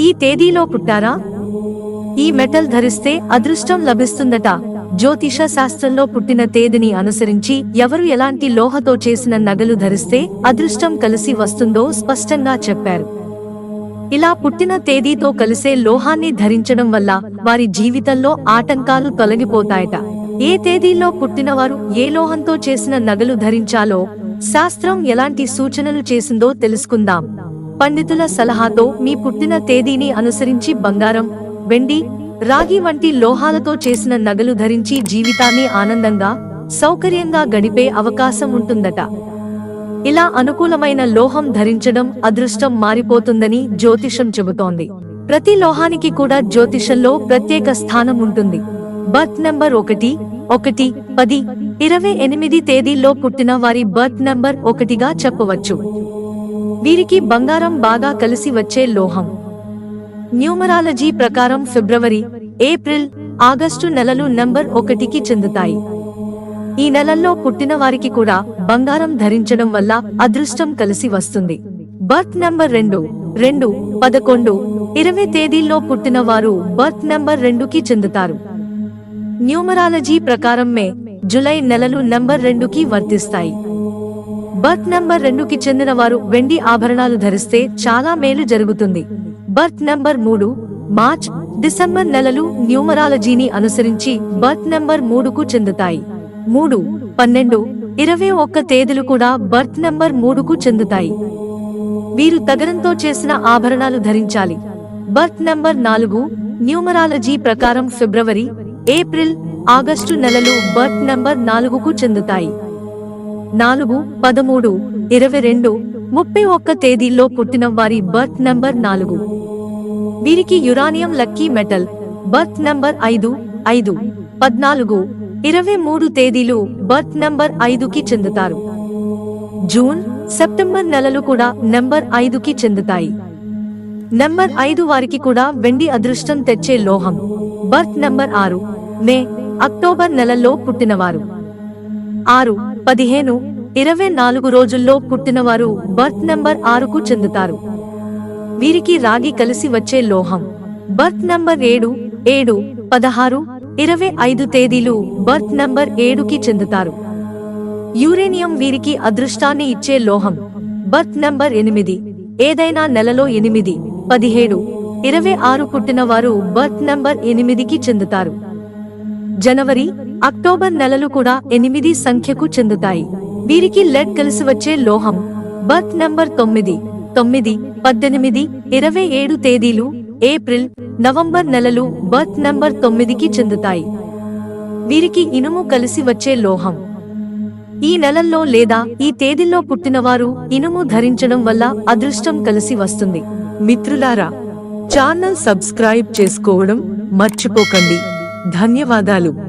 ఈ తేదీలో పుట్టారా? ఈ మెటల్ ధరిస్తే అదృష్టం లభిస్తుందట. జ్యోతిష శాస్త్రంలో పుట్టిన తేదీని అనుసరించి ఎవరు ఎలాంటి లోహతో చేసిన నగలు ధరిస్తే అదృష్టం కలిసి వస్తుందో స్పష్టంగా చెప్పారు. ఇలా పుట్టిన తేదీతో కలిసే లోహాన్ని ధరించడం వల్ల వారి జీవితంలో ఆటంకాలు తొలగిపోతాయట. ఏ తేదీలో పుట్టినవారు ఏ లోహంతో చేసిన నగలు ధరించాలో శాస్త్రం ఎలాంటి సూచనలు చేసిందో తెలుసుకుందాం. పండితుల సలహాతో మీ పుట్టిన తేదీని అనుసరించి బంగారం వెండి రాగి వంటి లోహాలతో చేసిన నగలు ధరించి జీవితాన్ని ఆనందంగా సౌకర్యంగా గడిపే అవకాశం ఉంటుందట. ఇలా అనుకూలమైన లోహం ధరించడం అదృష్టం మారిపోతుందని జ్యోతిషం చెబుతోంది. ప్రతి లోహానికి కూడా జ్యోతిషంలో ప్రత్యేక స్థానం ఉంటుంది. బర్త్ నంబర్ ఒకటి ఒకటి పది ఇరవై ఎనిమిది తేదీల్లో పుట్టిన వారి బర్త్ నంబర్ ఒకటిగా చెప్పవచ్చు. వీరికి బంగారం బాగా కలిసి వచ్చే లోహం. న్యూమరాలజీ ప్రకారం ఫిబ్రవరి ఏప్రిల్ ఆగస్టు నెలలు నంబర్ ఒకటికి చెందుతాయి. ఈ నెలల్లో పుట్టిన వారికి కూడా బంగారం ధరించడం వల్ల అదృష్టం కలిసి వస్తుంది. బర్త్ నంబర్ రెండు రెండు పదకొండు ఇరవై తేదీల్లో పుట్టిన వారు బర్త్ నంబర్ రెండుకి చెందుతారు. న్యూమరాలజీ ప్రకారం మే జులై నెలలు నంబర్ రెండుకి వర్తిస్తాయి. బర్త్ నంబర్ రెండుకి చెందిన వారు వెండి ఆభరణాలు ధరిస్తే చాలా మేలు జరుగుతుంది. బర్త్ నంబర్ మూడు మార్చ్ డిసెంబర్ నెలలు న్యూమరాలజీని అనుసరించి బర్త్ నంబర్ మూడుకు చెందుతాయి. మూడు పన్నెండు ఇరవై ఒక్క తేదీలు కూడా బర్త్ నంబర్ మూడుకు చెందుతాయి. వీరు తగరంతో చేసిన ఆభరణాలు ధరించాలి. బర్త్ నంబర్ నాలుగు న్యూమరాలజీ ప్రకారం ఫిబ్రవరి ఏప్రిల్ ఆగస్టు నెలలు బర్త్ నంబర్ నాలుగుకు చెందుతాయి. నాలుగు పదమూడు ఇరవై రెండు ముప్పై ఒక్క తేదీల్లో పుట్టిన వారి బర్త్ నంబర్ నాలుగు. వీరికి uranium lucky metal birth number ఐదు ఐదు పద్నాలుగు ఇరవై మూడు తేదీలు బర్త్ నంబర్ ఐదుకి చెందుతారు. జూన్ సెప్టెంబర్ నెలలు కూడా నంబర్ ఐదుకి చెందుతాయి. నంబర్ ఐదు వారికి కూడా వెండి అదృష్టం తెచ్చే లోహం బర్త్ నంబర్ ఆరు మే అక్టోబర్ నెలల్లో పుట్టినవారు. ఆరు పదిహేను ఇరవై నాలుగు రోజుల్లో పుట్టినవారు బర్త్ నంబర్ ఆరుకు చెందుతారు. వీరికి రాగి కలిసి వచ్చే లోహం. బర్త్ నంబర్ ఏడు ఏడు పదహారు ఇరవై ఐదు తేదీలు బర్త్ నంబర్ ఏడుకి చెందుతారు. యురేనియం వీరికి అదృష్టాన్ని ఇచ్చే లోహం. బర్త్ నంబర్ ఎనిమిది ఏదైనా నెలలో ఎనిమిది పదిహేడు ఇరవై ఆరు పుట్టినవారు బర్త్ నంబర్ ఎనిమిదికి చెందుతారు. జనవరి అక్టోబర్ నెలలు కూడా ఎనిమిది సంఖ్యకు చెందుతాయి. వీరికి లెడ్ కలిసి వచ్చే లోహం. బర్త్ నంబర్ తొమ్మిది. తొమ్మిది పద్దెనిమిది ఇరవై ఏడు తేదీలు ఏప్రిల్ నవంబర్ నెలలు బర్త్ నంబర్ తొమ్మిదికి చెందుతాయి. వీరికి ఇనుము కలిసి వచ్చే లోహం. ఈ నెలల్లో లేదా ఈ తేదీల్లో పుట్టినవారు ఇనుము ధరించడం వల్ల అదృష్టం కలిసి వస్తుంది. మిత్రులారా ఛానల్ సబ్స్క్రైబ్ చేసుకోవడం మర్చిపోకండి. ధన్యవాదాలు.